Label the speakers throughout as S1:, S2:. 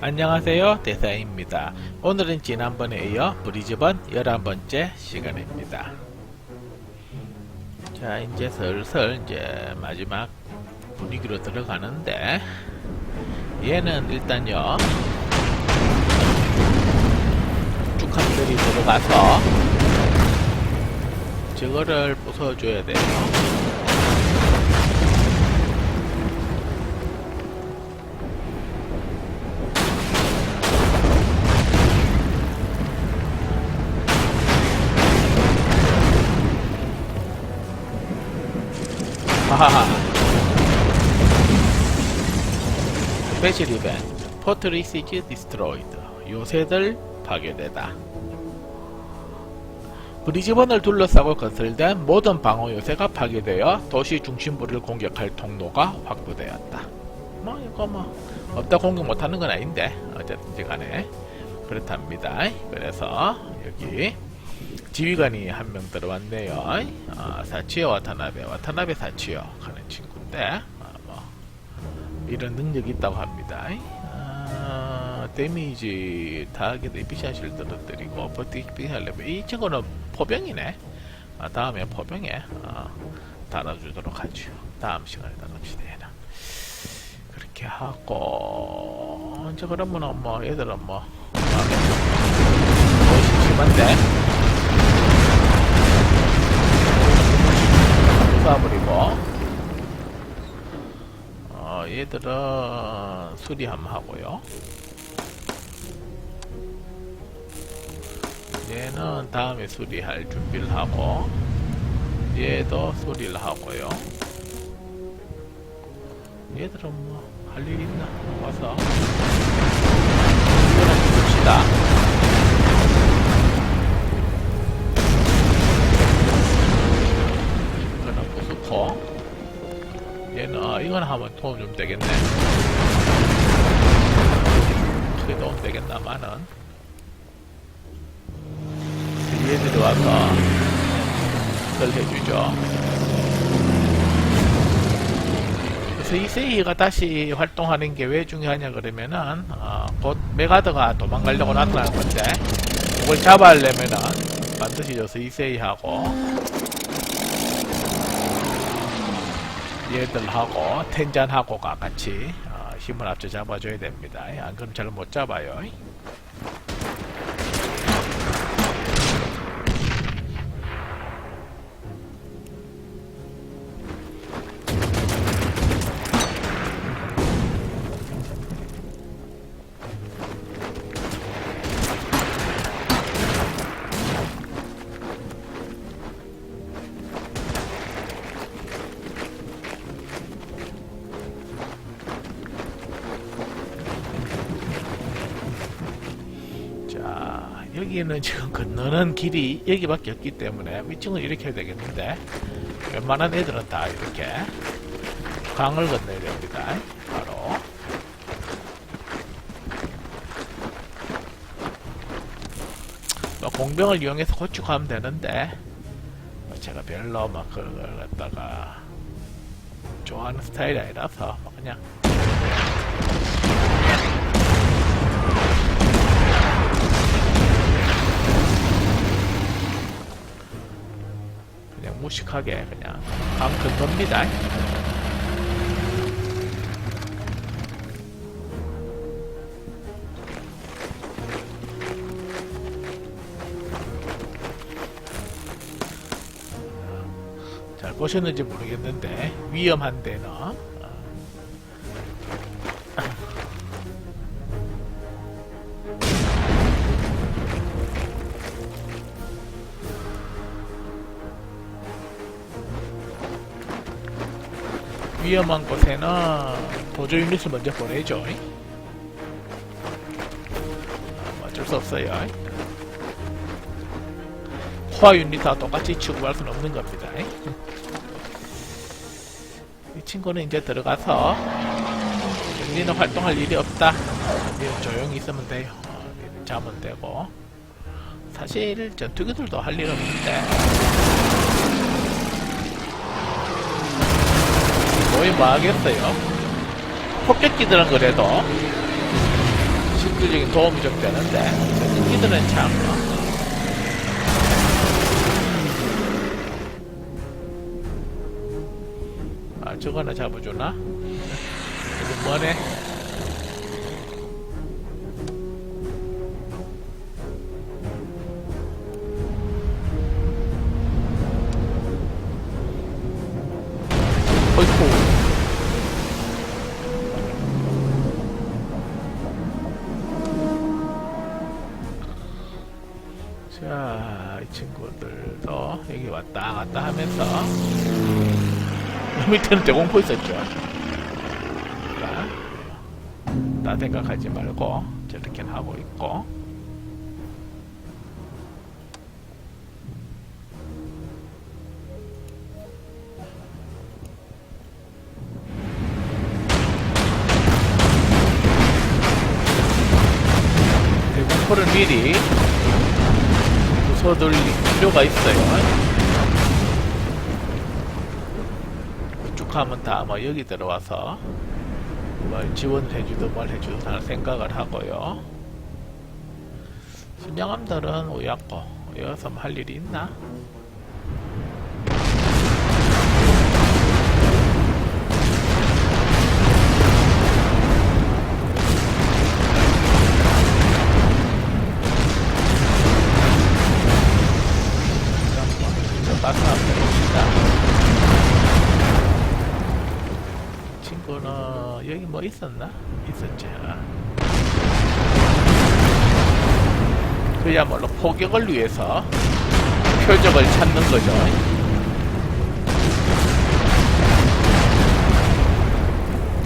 S1: 안녕하세요 대사입니다. 오늘은 지난번에 이어 브리즈번 11번째 시간입니다. 자 이제 슬슬 이제 마지막 분위기로 들어가는데 얘는 일단요. 쭉한들이 들어가서 저거를 부숴줘야 돼요 하하하. 스페셜 이벤트. 포트리스 이즈 디스트로이드. 요새들 파괴되다. 브리즈번을 둘러싸고 건설된 모든 방어 요새가 파괴되어 도시 중심부를 공격할 통로가 확보되었다. 뭐 이거 뭐 없다 공격 못하는 건 아닌데 어쨌든 간에 그렇답니다. 그래서 여기 지휘관이 한 명 들어왔네요. 아, 사치요 와타나베, 와타나베 사치요 하는 친구인데 아, 뭐 이런 능력이 있다고 합니다. 아, 데미지 타겟의 비샷을 떨어뜨리고 버티기 하려면 이 친구는 포병이네. 아, 다음에 포병에 아, 달아주도록 하죠. 다음 시간에. 얘는. 그렇게 하고 이제 그러면은 뭐 얘들은 뭐뭐 심심한데. 쏴버리고. 어, 얘들은 수리 한번 하고요. 얘는 다음에 수리할 준비를 하고 얘도 수리를 하고요. 얘들은 뭐 할 일 있나? 와서. 줍시다 하면 도움 좀 되겠네. 크게 도움 되겠나마는. 얘들이 와서 그걸 해주죠. 그래서 이 세이가 다시 활동하는 게 왜 중요하냐 그러면은 어, 곧 메가드가 도망가려고 나타날 건데 그걸 잡아내면은 반드시 저 세이세이하고 얘들하고 텐잔하고가 같이 어, 힘을 합쳐 잡아줘야 됩니다. 안 그럼 잘 못 잡아요. 여기는 지금 건너는 길이 여기밖에 없기 때문에 위층을 이렇게 해야 되겠는데 웬만한 애들은 다 이렇게 강을 건너야 됩니다. 바로 뭐 공병을 이용해서 고축하면 되는데 뭐 제가 별로 막 그걸 갖다가 좋아하는 스타일이 아니라서 뭐 그냥 무식하게 그냥 강 건너입니다. 잘 보셨는지 모르겠는데 위험한 데는 위험한 곳에는 보조 유닛을 먼저 보내죠. 어쩔 수 없어요. 코아 유닛과 똑같이 취급할 수는 없는 겁니다. 이 친구는 이제 들어가서 우리는 활동할 일이 없다. 조용히 있으면 돼요. 어, 자면 되고 사실 전투기들도 할 일 없는데 거의 뭐 하겠어요? 폭격기들은 그래도 실질적인 도움이 좀 되는데 전진기들은 참 아, 저거나 잡아주나? 이거 뭐네? 자, 이 친구들도 여기 왔다 갔다 하면서 밑에는 대공포 있었죠. 자, 딴 생각하지 말고 저렇게 하고 있고 대공포를 미리 부숴둘 필요가 있어요. 쭉 하면 다 아마 여기 들어와서 뭘 지원을 해주든 뭘 해주든 할 생각을 하고요. 순양함들은 오여서 뭐할 일이 있나? 뭐 있었나? 있었지. 그야말로 포격을 위해서 표적을 찾는 거죠.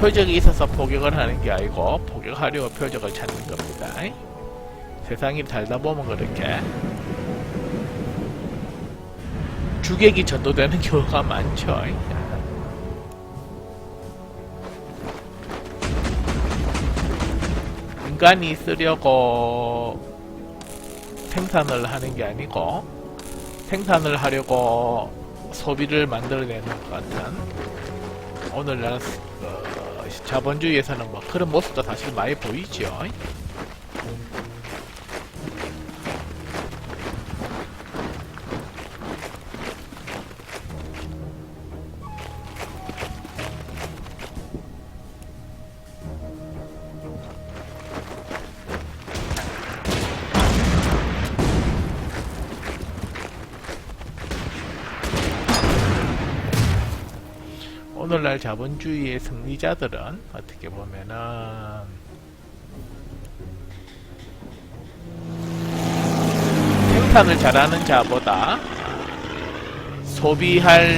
S1: 표적이 있어서 포격을 하는 게 아니고 포격하려고 표적을 찾는 겁니다. 세상이 살다 보면 그렇게 주객이 전도되는 경우가 많죠. 인간이 쓰려고 생산을 하는 게 아니고 생산을 하려고 소비를 만들어내는 것 같은 오늘날 어, 자본주의에서는 뭐 그런 모습도 사실 많이 보이죠. 오늘날 자본주의의 승리자들은 어떻게 보면은 생산을 잘하는 자보다 소비할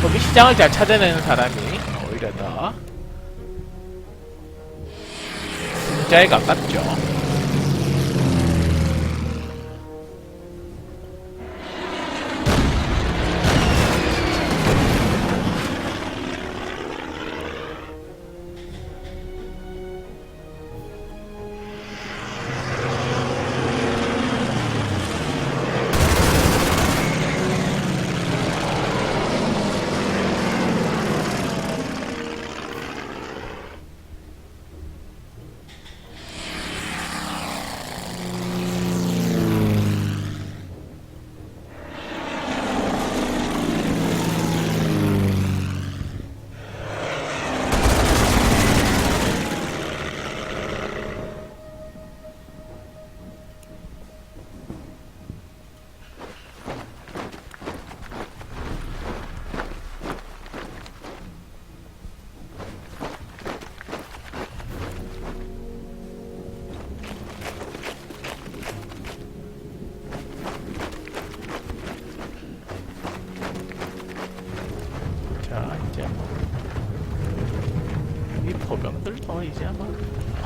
S1: 소비 시장을 잘 찾아내는 사람이 오히려 더 승자에 가깝죠.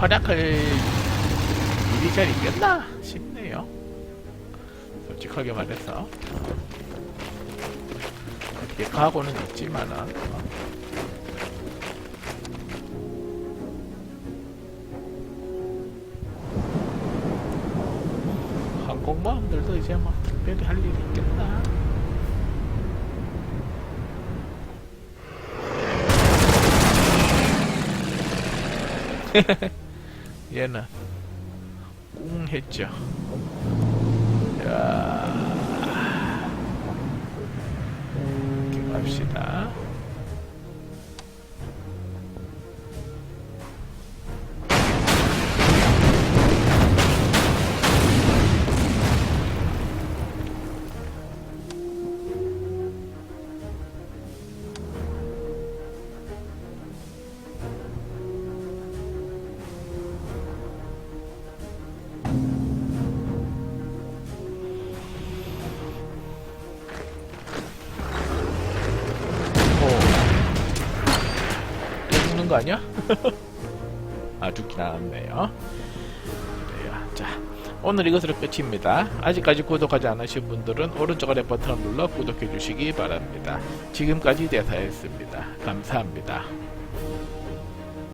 S1: 활약할 일이 잘 있겠나 싶네요. 솔직하게 말해서 어떻게 가고는 있지만은 어. 항공모함들도 이제 뭐 특별히 할 일이 있겠나. 얘는 꽁 했죠. 자, 갑시다. 거 아니야? 아 죽진 않았네요. 그래요. 자, 오늘 이것으로 끝입니다. 아직까지 구독하지 않으신 분들은 오른쪽 아래 버튼을 눌러 구독해 주시기 바랍니다. 지금까지 대사였습니다. 감사합니다.